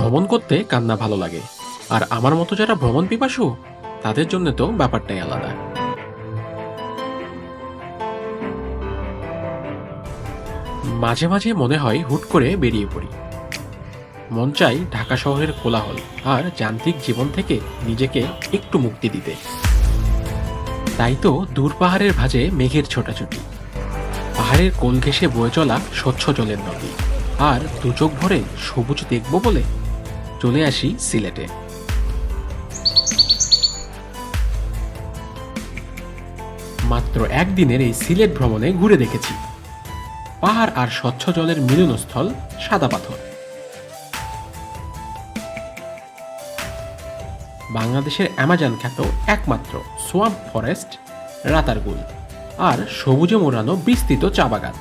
ভ্রমণ করতে কান্না ভালো লাগে। আর আমার মতো যারা ভ্রমণ পিপাসু, তাদের জন্য তো ব্যাপারটাই আলাদা। মাঝে মাঝে মনে হয় হুট করে বেরিয়ে পড়ি। মন চাই ঢাকা শহরের কোলাহল আর যান্ত্রিক জীবন থেকে নিজেকে একটু মুক্তি দিতে। তাই তো দূর পাহাড়ের ভাঁজে মেঘের ছোটাছুটি। পাহাড়ের কোল ঘেঁষে বয়ে চলা স্বচ্ছ জলের নদী। আর দু চোখ ভরে সবুজ দেখব বলে চলে আসি সিলেটে। মাত্র একদিনের এই সিলেট ভ্রমণে ঘুরে দেখেছি। পাহাড় আর স্বচ্ছ জলের মিলনস্থল, সাদা পাথর। বাংলাদেশের অ্যামাজন খ্যাত একমাত্র সোয়াম্প ফরেস্ট, রাতারগুল, আর সবুজে মোড়ানো বিস্তৃত চা বাগান।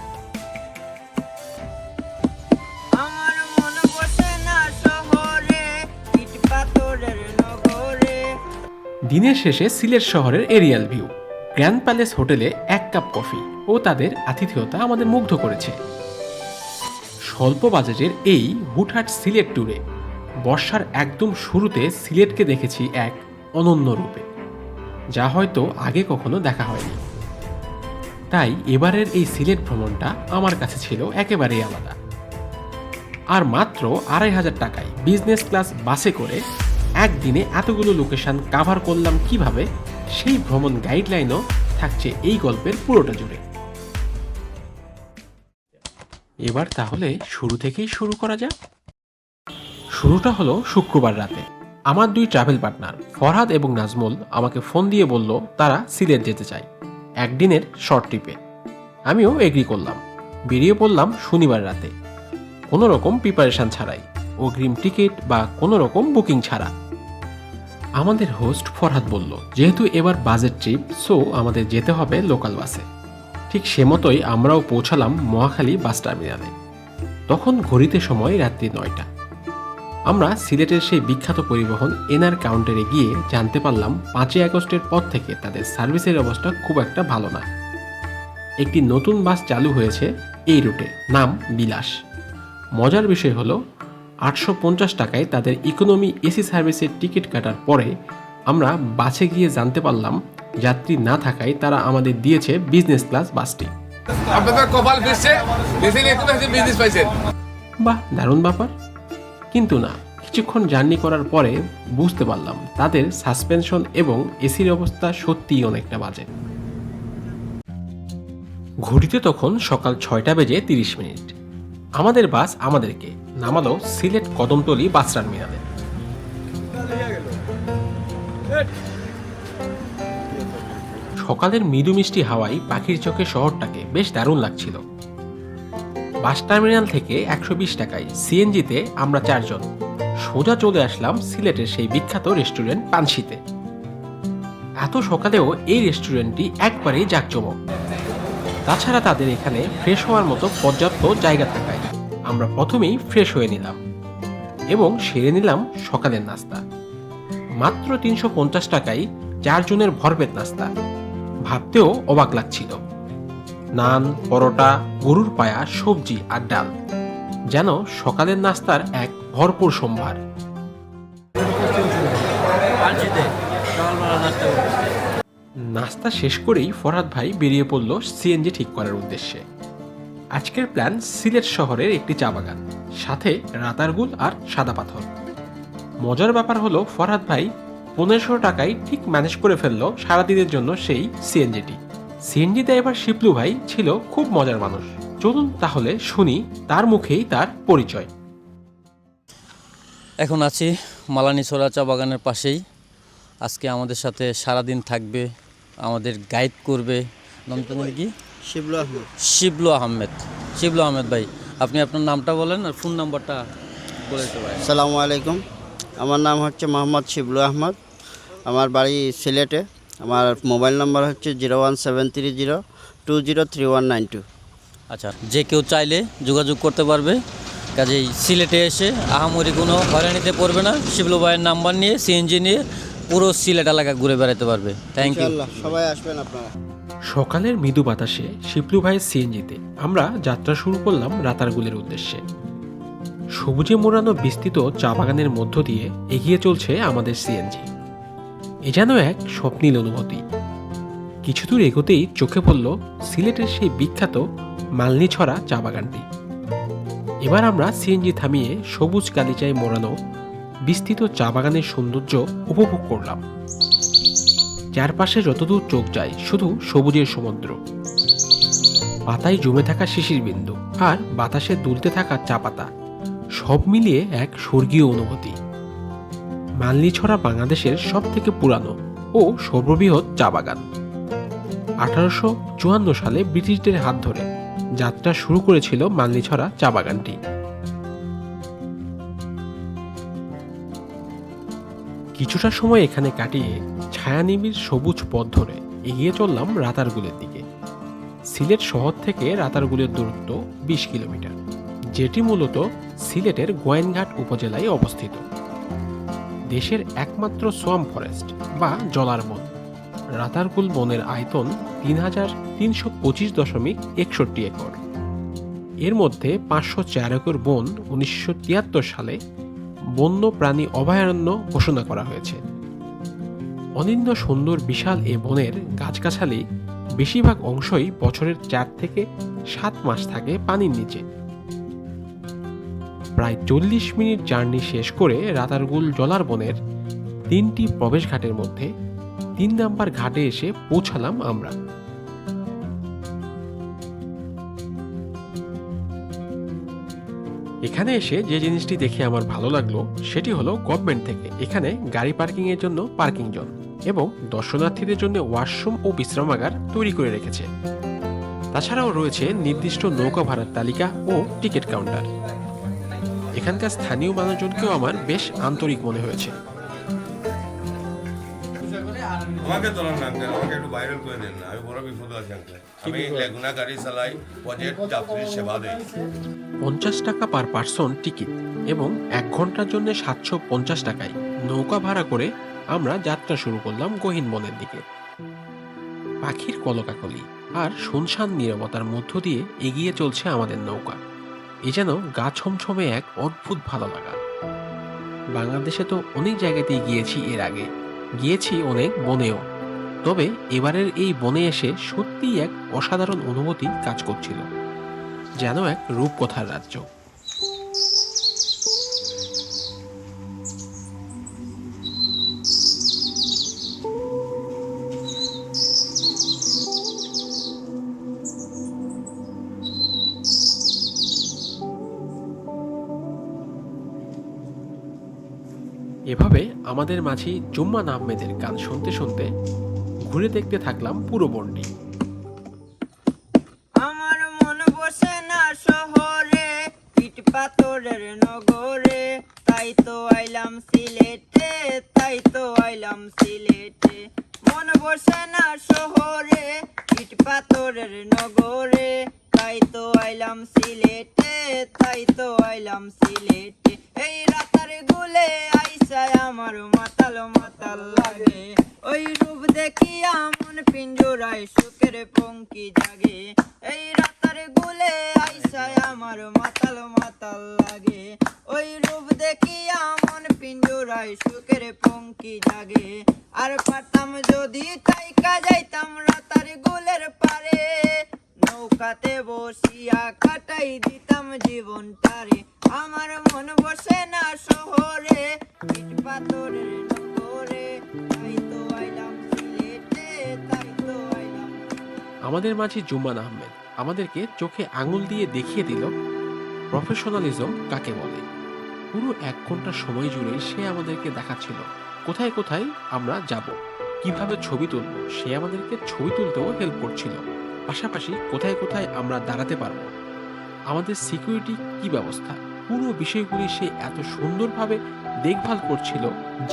দিনের শেষে সিলেট শহরের এরিয়াল ভিউ। গ্র্যান্ড প্যালেস হোটেলে এক কাপ কফি ও তাদের আতিথেয়তা আমাদের মুগ্ধ করেছে। স্বল্প বাজেটের এই হুটহাট সিলেট ট্যুরে বর্ষার একদম শুরুতে সিলেটকে দেখেছি এক অনন্য রূপে, যা হয়তো আগে কখনো দেখা হয়নি। তাই এবারের এই সিলেট ভ্রমণটা আমার কাছে ছিল একেবারেই আলাদা। আর মাত্র আড়াই হাজার টাকায় বিজনেস ক্লাস বাসে করে একদিনে এতগুলো লোকেশন কাভার করলাম কীভাবে, সেই ভ্রমণ গাইডলাইনও থাকছে এই গল্পের পুরোটা জুড়ে। এবার তাহলে শুরু থেকেই শুরু করা যাক। শুরুটা হলো শুক্রবার রাতে। আমার দুই ট্রাভেল পার্টনার ফরহাদ এবং নাজমুল, আমাকে ফোন দিয়ে বলল, তারা সিলেট যেতে চায়, একদিনের শর্ট ট্রিপে আমিও এগ্রি করলাম। বেরিয়ে পড়লাম শনিবার রাতে। কোনো রকম প্রিপারেশন ছাড়াই, অগ্রিম টিকিট বা কোনো রকম বুকিং ছাড়া। আমাদের হোস্ট ফরহাদ বলল, যেহেতু এবার বাজেট ট্রিপ সো আমাদের যেতে হবে লোকাল বাসে ঠিক সে মতোই আমরাও পৌঁছালাম মহাখালী বাস টার্মিনালে তখন ঘড়িতে সময় রাত্রি নয়টা। আমরা সিলেটের সেই বিখ্যাত পরিবহন এনআর কাউন্টারে গিয়ে জানতে পারলাম, পাঁচই আগস্টের পর থেকে তাদের সার্ভিসের অবস্থা খুব একটা ভালো না। একটি নতুন বাস চালু হয়েছে এই রুটে নাম বিলাস। মজার বিষয় হলো আটশো পঞ্চাশ টাকায় তাদের ইকোনমি এসি সার্ভিসের টিকিট কাটার পরে আমরা বাসে গিয়ে জানতে পারলাম যাত্রী না থাকায় তারা আমাদের দিয়েছে বিজনেস ক্লাস বাসটি আপনাদের কপাল ফিরছে বেশি নিয়ে একটু বিজনেস পাইছেন। বাহ দারুণ ব্যাপার। কিন্তু না কিছুক্ষণ জার্নি করার পরে বুঝতে পারলাম তাদের সাসপেনশন এবং এসির অবস্থা সত্যিই অনেকটা বাজে। ঘড়িতে তখন সকাল ছয়টা বেজে তিরিশ মিনিট। আমাদের বাস আমাদেরকে নামালো সিলেট কদমতলি বাস টার্মিনালে। সকালের মৃদু মিষ্টি হাওয়াই পাখির চোখে শহরটাকে বেশ দারুণ লাগছিল। বাস টার্মিনাল থেকে একশো বিশ টাকায় সিএনজিতে আমরা চারজন। সোজা চলে আসলাম সিলেটের সেই বিখ্যাত রেস্টুরেন্ট পানশিতে এত সকালেও এই রেস্টুরেন্টটি একবারেই জাঁকজমক। তাছাড়া তাদের এখানে ফ্রেশ হওয়ার মতো পর্যাপ্ত জায়গা থাকায় আমরা প্রথমেই ফ্রেশ হয়ে নিলাম এবং সেরে নিলাম সকালের নাস্তা। মাত্র তিনশো পঞ্চাশ টাকায় চারজনের ভরপেট নাস্তা। ভাবতেও অবাক লাগছিল। নান, পরোটা, গরুর পায়া, সবজি আর ডাল। যেন সকালের নাস্তার এক ভরপুর সম্ভার। নাস্তা শেষ করেই ফরহাদ ভাই বেরিয়ে পড়ল সিএনজি ঠিক করার উদ্দেশ্যে। আজকের প্ল্যান সিলেট শহরের একটি চা বাগান, সাথে রাতারগুল আর সাদা পাথর। মজার ব্যাপার হলো ফরহাদ ভাই পনেরোশো টাকায় ঠিক ম্যানেজ করে ফেলল সারাদিনের জন্য সেই সিএনজিটি। সিএনজিতে এবার শিপলু ভাই ছিল খুব মজার মানুষ। চলুন তাহলে শুনি তার মুখেই তার পরিচয়। এখন আছি মালানি মালানিছড়া চা বাগানের পাশেই। আজকে আমাদের সাথে সারাদিন থাকবে, আমাদের গাইড করবে জানি কি? শিবলু আহমদ। শিবলু আহমেদ। শিবলু আহমেদ ভাই আপনি আপনার নামটা বলেন আর ফোন নাম্বারটা বলে দিতে পারেন। সালামু আলাইকুম। আমার নাম হচ্ছে মোহাম্মদ শিবলু আহমদ। আমার বাড়ি সিলেটে। আমার মোবাইল নাম্বার হচ্ছে zero one seven three zero two zero three one nine two. আচ্ছা যে কেউ চাইলে যোগাযোগ করতে পারবে। কাজেই সিলেটে এসে আহামরি কোনো হয়রানিতে পড়বে না। শিবলু ভাইয়ের নাম্বার নিয়ে সিএনজি নিয়ে পুরো সিলেট এলাকা ঘুরে বেড়াতে পারবে। থ্যাংক ইউ সবাই আসবেন আপনারা। সকালের মৃদু বাতাসে শিপলু ভাইয়ের সিএনজিতে। আমরা যাত্রা শুরু করলাম রাতারগুলের উদ্দেশ্যে। সবুজে মোড়ানো বিস্তৃত চা বাগানের মধ্য দিয়ে এগিয়ে চলছে আমাদের সিএনজি। এ যেন এক স্বপ্নীল অনুভূতি। কিছু দূর এগোতেই চোখে পড়ল সিলেটের সেই বিখ্যাত মালনিছড়া চা বাগানটি। এবার আমরা সিএনজি থামিয়ে সবুজ গালিচায় মোড়ানো বিস্তৃত চা বাগানের সৌন্দর্য উপভোগ করলাম। চারপাশে যতদূর চোখ যায়, শুধু সবুজের সমুদ্র। পাতায় জমে থাকা শিশির বিন্দু আর বাতাসে দুলতে থাকা চা পাতা, সব মিলিয়ে এক স্বর্গীয় অনুভূতি। মালনিছড়া বাংলাদেশের সব থেকে পুরানো ও সর্ববৃহৎ চা বাগান। আঠারোশো চুয়ান্ন সালে ব্রিটিশদের হাত ধরে যাত্রা শুরু করেছিল মালনিছড়া চা বাগানটি। কিছুটা সময় এখানে কাটিয়ে ছায়ানিবিড় সবুজ পথ ধরে এগিয়ে চললাম রাতারগুলের দিকে। সিলেট শহর থেকে রাতারগুলের দূরত্ব বিশ কিলোমিটার, যেটি মূলত সিলেটের গোয়েনঘাট উপজেলায় অবস্থিত। দেশের একমাত্র সোয়াম ফরেস্ট বা জলার বন। রাতারগুল বনের আয়তন তিন হাজার তিনশো পঁচিশ দশমিক একষট্টি একর। এর মধ্যে পাঁচশো চার একর বন উনিশশো তিয়াত্তর সালে বন্য প্রাণী অভয়ারণ্য ঘোষণা করা হয়েছে। অনিন্দ সুন্দর বিশাল এ বনের গাছগাছালি বেশিরভাগ অংশই বছরের চার থেকে সাত মাস থাকে পানির নিচে। প্রায় চল্লিশ মিনিট জার্নি শেষ করে রাতারগুল জলার বনের তিনটি প্রবেশঘাটের মধ্যে তিন নাম্বার ঘাটে এসে পৌঁছালাম আমরা। এখানে এসে যে জিনিসটি দেখে আমার ভালো লাগল, সেটি হলো গভর্নমেন্ট থেকে। এখানে গাড়ি পার্কিং এর জন্য পার্কিং জোন এবং দর্শনার্থীদের জন্য ওয়াশরুম ও বিশ্রামাগার তৈরি করে রেখেছে। তাছাড়াও রয়েছে নির্দিষ্ট নৌকা ভাড়ার তালিকা ও টিকিট কাউন্টার এখানকার স্থানীয় মানুষজনকেও আমার বেশ আন্তরিক মনে হয়েছে। আমাকে তোলার না আঙ্কেল আমাকে একটু ভাইরাল করে দেন না। আমি বড় বিপদ আছি আঙ্কেল আমি লেগুনা গাড়ি চালাই প্রজেক্ট যাত্রীর সেবা দেই। পঞ্চাশ টাকা পার পার্সন টিকিট এবং এক ঘণ্টার জন্য সাতশো পঞ্চাশ টাকায় নৌকা ভাড়া করে আমরা যাত্রা শুরু করলাম গহীন বনের দিকে। পাখির কলকাকলি আর শুনশান নীরবতার মধ্য দিয়ে এগিয়ে চলছে আমাদের নৌকা। এ যেন গা ছমছমে এক অদ্ভুত ভালো লাগা। বাংলাদেশে তো অনেক জায়গাতেই গিয়েছি এর আগে। গিয়েছি অনেক বনেও। তবে এবারের এই বনে এসে সত্যিই এক অসাধারণ অনুভূতি কাজ করছিল। যেন এক রূপকথার রাজ্য। আমাদের মাঝি জুম্মান আহমেদের গান শুনতে শুনতে ঘুরে দেখতে থাকলাম পুরো বনটি দেখিয়া মন পিঞ্জরায় সুখের পঙ্কি জাগে। এই রাতার গুলে আইসায় আমার মাতাল মাতাল লাগে। ওই রূপ দেখিয়া মন পিঞ্জরায় সুখের পঙ্কি জাগে। আর পারতাম যদি তাইকা যাইতাম রাতার গুলের পারে। নৌকাতে বসিয়া কাটাই দিতাম জীবনটারে। আমার মন বসে না শহরে, ইট পাথরের নগরে তাই তো আইলাম আমাদের মাঝে জুম্মান আহমেদ আমাদেরকে চোখে আঙুল দিয়ে দেখিয়ে দিল, প্রফেশনালিজম কাকে বলে? পুরো এক ঘণ্টা সময় জুড়ে সে আমাদেরকে দেখাচ্ছিল, কোথায় কোথায় আমরা যাব? কীভাবে ছবি তুলব? সে আমাদেরকে ছবি তুলতেও হেল্প করছিল, পাশাপাশি কোথায় কোথায় আমরা দাঁড়াতে পারব? আমাদের সিকিউরিটি কি ব্যবস্থা? পুরো বিষয়গুলি সে এত সুন্দরভাবে দেখভাল করছিল,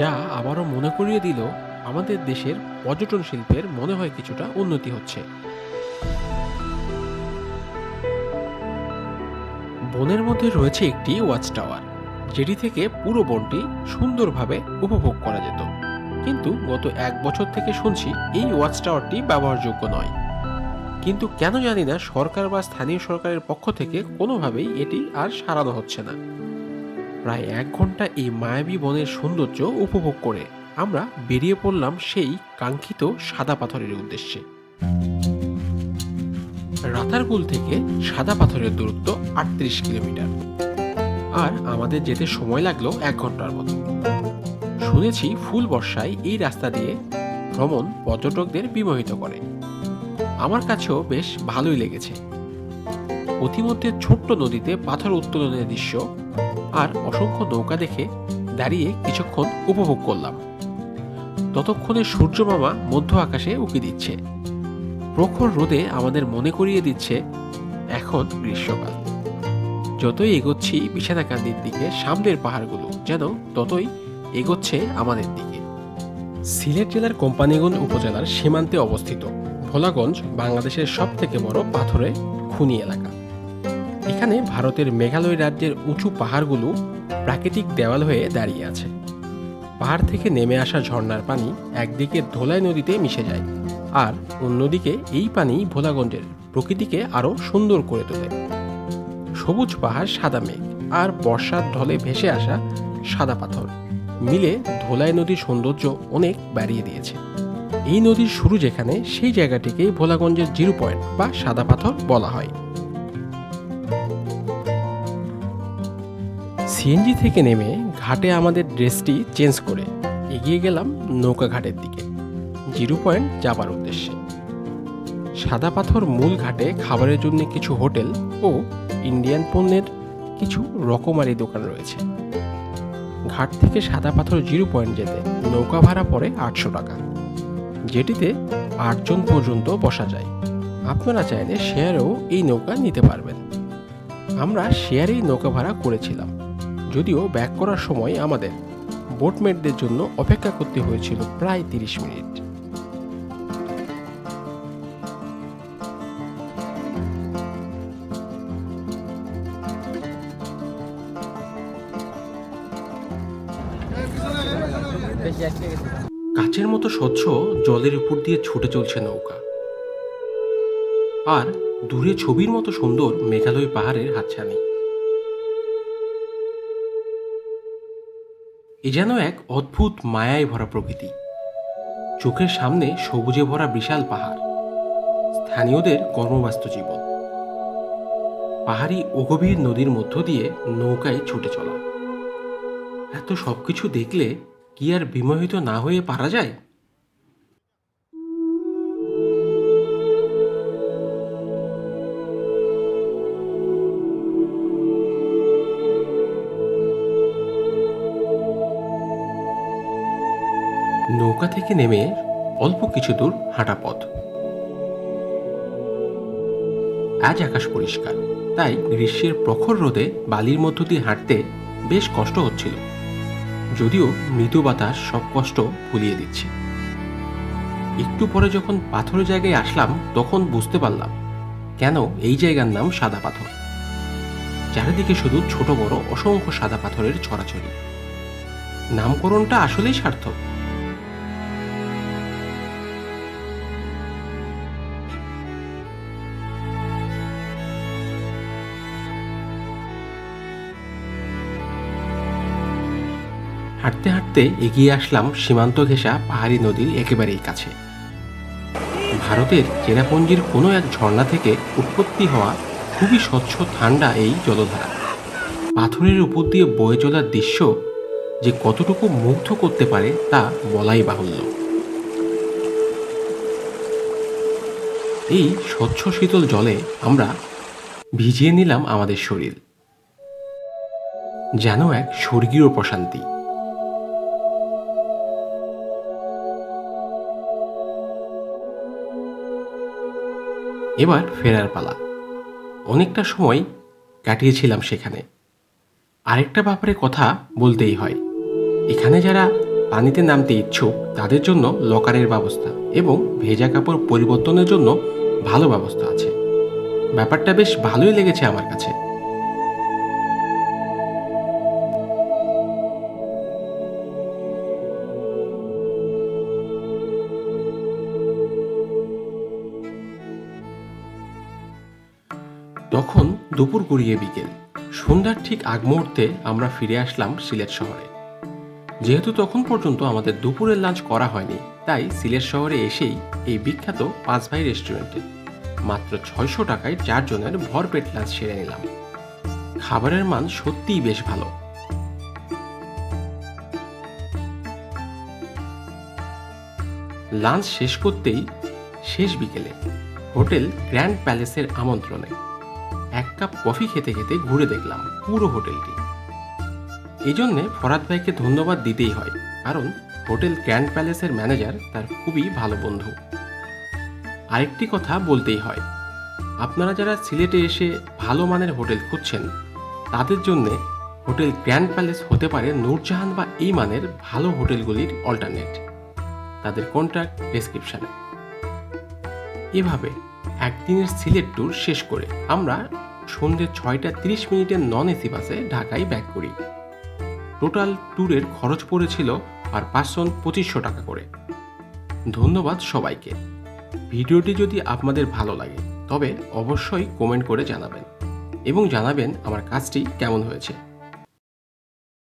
যা আবারও মনে করিয়ে দিল, আমাদের দেশের পর্যটন শিল্পের মনে হয় কিছুটা উন্নতি হচ্ছে। বনের মধ্যে রয়েছে একটি ওয়াচ টাওয়ার যেটি থেকে পুরো বনটি সুন্দরভাবে উপভোগ করা যেত। কিন্তু গত এক বছর থেকে শুনছি এই ওয়াচ টাওয়ারটি ব্যবহারযোগ্য নয়। কিন্তু কেন জানি না সরকার বা স্থানীয় সরকারের পক্ষ থেকে কোনোভাবেই এটি আর সারানো হচ্ছে না। প্রায় এক ঘণ্টা এই মায়াবী বনের সৌন্দর্য উপভোগ করে আমরা বেরিয়ে পড়লাম সেই কাঙ্ক্ষিত সাদা পাথরের উদ্দেশ্যে। রাতারগুল থেকে সাদা পাথরের দূরত্ব আটত্রিশ কিলোমিটার। আর আমাদের যেতে সময় লাগল এক ঘণ্টার মতো। শুনেছি ফুল বর্ষায় এই রাস্তা দিয়ে ভ্রমণ পর্যটকদের বিমোহিত করে। আমার কাছেও বেশ ভালোই লেগেছে। অতিমধ্যে ছোট্ট নদীতে পাথর উত্তোলনের দৃশ্য আর অসংখ্য নৌকা দেখে দাঁড়িয়ে কিছুক্ষণ উপভোগ করলাম। ততক্ষণে সূর্য মামা মধ্য আকাশে উঁকি দিচ্ছে। প্রখর রোদে আমাদের মনে করিয়ে দিচ্ছে এখন গ্রীষ্মকাল। যতই এগোচ্ছি বিছানাকান্দির দিকে, সামনের পাহাড়গুলো যেন ততই এগোচ্ছে আমাদের দিকে। সিলেট জেলার কোম্পানিগঞ্জ উপজেলার সীমান্তে অবস্থিত ভোলাগঞ্জ বাংলাদেশের সব থেকে বড় পাথরে খুনি এলাকা। এখানে ভারতের মেঘালয় রাজ্যের উঁচু পাহাড়গুলো প্রাকৃতিক দেওয়াল হয়ে দাঁড়িয়ে আছে। পাহাড় থেকে নেমে আসা ঝর্ণার পানি একদিকে ধোলাই নদীতে মিশে যায় আর অন্যদিকে এই পানি ভোলাগঞ্জের প্রকৃতিকে আরও সুন্দর করে তোলে। সবুজ পাহাড়, সাদা মেঘ আর বর্ষার ঢলে ভেসে আসা সাদা পাথর মিলে ধোলাই নদীর সৌন্দর্য অনেক বাড়িয়ে দিয়েছে। এই নদীর শুরু যেখানে, সেই জায়গাটিকে ভোলাগঞ্জের জিরো পয়েন্ট বা সাদা পাথর বলা হয়। সিএনজি থেকে নেমে ঘাটে আমাদের ড্রেসটি চেঞ্জ করে এগিয়ে গেলাম নৌকা ঘাটের দিকে। জিরো পয়েন্ট যাবার উদ্দেশ্যে। সাদা পাথর মূল ঘাটে খাবারের জন্য কিছু হোটেল ও ইন্ডিয়ান পণ্যের কিছু রকমারি দোকান রয়েছে। ঘাট থেকে সাদা পাথর জিরো পয়েন্ট যেতে নৌকা ভাড়া পড়ে আটশো টাকা। যেটিতে আটজন পর্যন্ত বসা যায়। আপনারা চাইলে শেয়ারেও এই নৌকা নিতে পারবেন। আমরা শেয়ারেই নৌকা ভাড়া করেছিলাম, যদিও ব্যাক করার সময় আমাদের বোটমেটদের জন্য অপেক্ষা করতে হয়েছিল প্রায় তিরিশ মিনিট। কাচের মতো স্বচ্ছ জলের উপর দিয়ে ছুটে চলছে নৌকা। আর দূরে ছবির মতো সুন্দর মেঘালয় পাহাড়ের হাতছানি। এ যেন এক অদ্ভুত মায়ায় ভরা প্রকৃতি। চোখের সামনে সবুজে ভরা বিশাল পাহাড়। স্থানীয়দের কর্মব্যস্ত জীবন। পাহাড়ি অগভীর নদীর মধ্য দিয়ে নৌকায় ছুটে চলা। এত সবকিছু দেখলে কি আর বিমোহিত না হয়ে পারা যায়? নৌকা থেকে নেমে অল্প কিছু দূর হাঁটা পথ। আজ আকাশ পরিষ্কার, তাই গ্রীষ্মের প্রখর রোদে বালির মধ্য দিয়ে হাঁটতে বেশ কষ্ট হচ্ছিল। যদিও মৃদু বাতাস সব কষ্ট ভুলিয়ে দিচ্ছে। একটু পরে যখন পাথরের জায়গায় আসলাম, তখন বুঝতে পারলাম কেন এই জায়গার নাম সাদা পাথর। চারিদিকে শুধু ছোট বড় অসংখ্য সাদা পাথরের ছড়াছড়ি। নামকরণটা আসলেই সার্থক। হাঁটতে হাঁটতে এগিয়ে আসলাম সীমান্ত ঘেঁষা পাহাড়ি নদীর একেবারেই কাছে। ভারতের চেরাপুঞ্জির কোনো এক ঝর্ণা থেকে উৎপত্তি হওয়া খুবই স্বচ্ছ ঠান্ডা এই জলধারা। পাথরের উপর দিয়ে বয়ে চলার দৃশ্য যে কতটুকু মুগ্ধ করতে পারে তা বলাই বাহুল্য। এই স্বচ্ছ শীতল জলে আমরা ভিজিয়ে নিলাম আমাদের শরীর। যেন এক স্বর্গীয় প্রশান্তি। এবার ফেরার পালা। অনেকটা সময় কাটিয়েছিলাম সেখানে। আরেকটা ব্যাপারে কথা বলতেই হয়। এখানে যারা পানিতে নামতে ইচ্ছুক, তাদের জন্য লকারের ব্যবস্থা এবং ভেজা কাপড় পরিবর্তনের জন্য ভালো ব্যবস্থা আছে। ব্যাপারটা বেশ ভালোই লেগেছে আমার কাছে। তখন দুপুর গড়িয়ে বিকেল। সন্ধ্যার ঠিক আগ মুহূর্তে আমরা ফিরে আসলাম সিলেট শহরে। যেহেতু তখন পর্যন্ত আমাদের দুপুরের লাঞ্চ করা হয়নি, তাই সিলেট শহরে এসেই এই বিখ্যাত পাঁচ ভাই রেস্টুরেন্টে মাত্র ছয়শো টাকায় চারজনের ভরপেট লাঞ্চ সেরে নিলাম। খাবারের মান সত্যিই বেশ ভালো। লাঞ্চ শেষ করতেই শেষ বিকেলে হোটেল গ্র্যান্ড প্যালেসের আমন্ত্রণে এক কাপ কফি খেতে খেতে ঘুরে দেখলাম পুরো হোটেলটি। এই জন্যে ফরাদ ভাইকে ধন্যবাদ দিতেই হয়, কারণ হোটেল গ্র্যান্ড প্যালেসের ম্যানেজার তার খুবই ভালো বন্ধু। আরেকটি কথা বলতেই হয়, আপনারা যারা সিলেটে এসে ভালো মানের হোটেল খুঁজছেন, তাদের জন্যে হোটেল গ্র্যান্ড প্যালেস হতে পারে নূরজাহান বা এই মানের ভালো হোটেলগুলির অল্টারনেট। তাদের কন্ট্যাক্ট ডেসক্রিপশানে। এভাবে একদিনের সিলেট ট্যুর শেষ করে আমরা সন্ধ্যে ছয়টা তিরিশ মিনিটের নন এসি বাসে ঢাকায় ব্যাক করি। টোটাল ট্যুরের খরচ পড়েছিল আর পার্সন পঁচিশশো টাকা করে। ধন্যবাদ সবাইকে। ভিডিওটি যদি আপনাদের ভালো লাগে, তবে অবশ্যই কমেন্ট করে জানাবেন এবং জানাবেন আমার কাজটি কেমন হয়েছে।